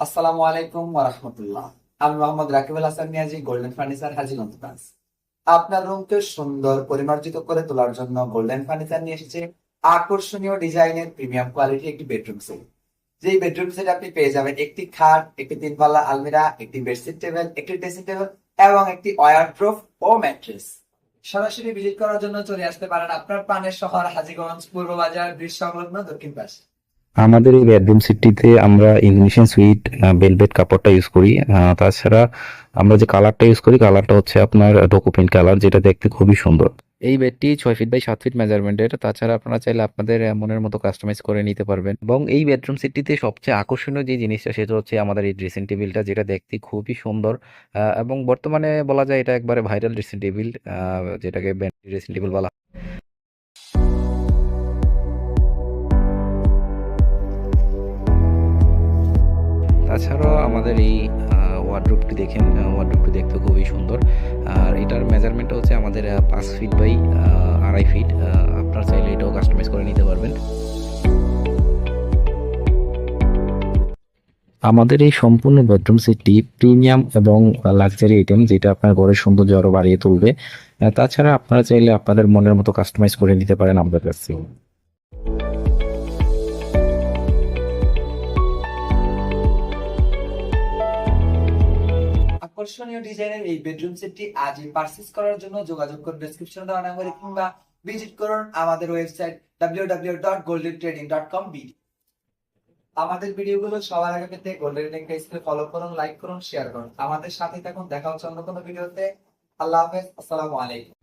আসসালামু আলাইকুম ওরহমতুল্লাহ আমি Mohammad Rakibul Hasan Niazi golden furniture Hajiganj branch আপনার রুমকে সুন্দর, পরিমার্জিত করে তোলার জন্য গোল্ডেন ফার্নিচার নিয়ে এসেছে আকর্ষণীয় ডিজাইনের প্রিমিয়াম কোয়ালিটি একটি বেডরুম সেট। যেই বেডরুম সেট আপনি পেয়ে যাবেন একটি খাট, একটি তিন পাল্লা আলমিরা, একটি বেডশিট টেবিল, একটি ড্রেসিং টেবিল এবং একটি ওয়ারড্রোপ ও ম্যাট্রেস। সরাসরি ভিজিট করার জন্য চলে আসতে পারেন আপনার পানের শহর, হাজীগঞ্জ, পূর্ব বাজার ব্রিজ সংলগ্ন দক্ষিণ পাশে। আমাদের এই বেডরুম সেটটিতে আমরা ইন্দোনেশিয়ান সুইট বেলভেট কাপড়টা ইউজ করি। তাছাড়া আমরা যে কালারটা ইউজ করি কালারটা হচ্ছে আপনার ডোকোপিন কালার যেটা দেখতে খুবই সুন্দর। এই বেডটি ছয় ফিট বাই সাত ফিট মেজারমেন্টের তাছাড়া আপনারা চাইলে আপনাদের মনের মতো কাস্টমাইজ করে নিতে পারবেন। এবং এই বেডরুম সেটটিতে সবচেয়ে আকর্ষণীয় যে জিনিসটা, সেটা হচ্ছে আমাদের এই ড্রেসিং টেবিলটা যেটা দেখতে খুবই সুন্দর। এবং বর্তমানে বলা যায় এটা একবারে ভাইরাল ড্রেসিং টেবিল যেটাকে ড্রেসিং টেবিল বলা তাছাড়াও আমাদের এই ওয়ার্ড্রোপটি দেখেন ওয়ার্ড্রোপটি দেখতে খুবই সুন্দর। আর এটার মেজারমেন্টটা হচ্ছে আমাদের পাঁচ ফিট বাই আড়াই ফিট আপনারা চাইলে এটাও কাস্টমাইজ করে নিতে পারবেন। আমাদের এই সম্পূর্ণ বেডরুম সেটটি প্রিমিয়াম এবং লাক্সারি আইটেম যেটা আপনার ঘরের সৌন্দর্য আরও বাড়িয়ে তুলবে। তাছাড়া আপনারা চাইলে আপনাদের মনের মতো কাস্টমাইজ করে নিতে পারেন আমাদের কাছে আকর্ষণীয় ডিজাইনের এই বেডরুম সেটটি আজই পারচেজ করার জন্য যোগাযোগ করুন। ডেসক্রিপশনে দেওয়া নাম্বারে কিংবা ভিজিট করুন আমাদের ওয়েবসাইট www.goldentrading.com বিডি আমাদের ভিডিওগুলো সবার আগে পেতে গোল্ডেন ট্রেডিং স্ক্রিনে ফলো করুন লাইক করুন শেয়ার করুন। আমাদের সাথে থাকুন। দেখা হচ্ছে অন্য কোনো ভিডিওতে। আল্লাহ হাফেজ। আসসালামু আলাইকুম।